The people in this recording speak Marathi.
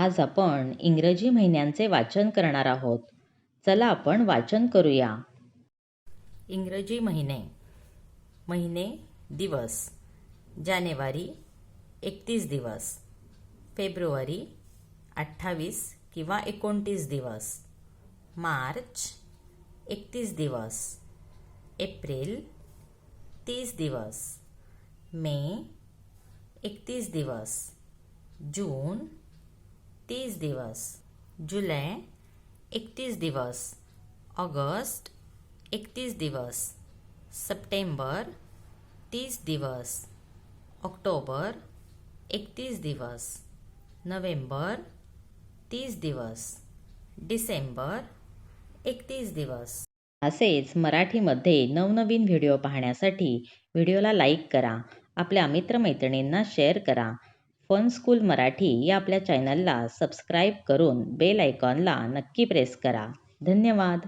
आज आपण इंग्रजी महिन्यांचे वाचन करणार आहोत. चला आपण वाचन करूया. इंग्रजी महिने. महिने दिवस. जानेवारी एकतीस दिवस. फेब्रुवारी अठ्ठावीस किंवा एकोणतीस दिवस. मार्च एकतीस दिवस. एप्रिल तीस दिवस. मे एकतीस दिवस. जून तीस दिवस. जुलै एकतीस दिवस. ऑगस्ट एकतीस दिवस. सप्टेंबर तीस दिवस. ऑक्टोबर एकतीस दिवस. नोव्हेंबर तीस दिवस. डिसेंबर एकतीस दिवस. असेच मराठीमध्ये नवनवीन व्हिडिओ पाहण्यासाठी व्हिडिओला लाईक करा. आपल्या मित्रमैत्रिणींना शेअर करा. फन स्कूल मराठी या आपल्या चॅनलला सबस्क्राईब करून बेल आयकॉनला नक्की प्रेस करा. धन्यवाद.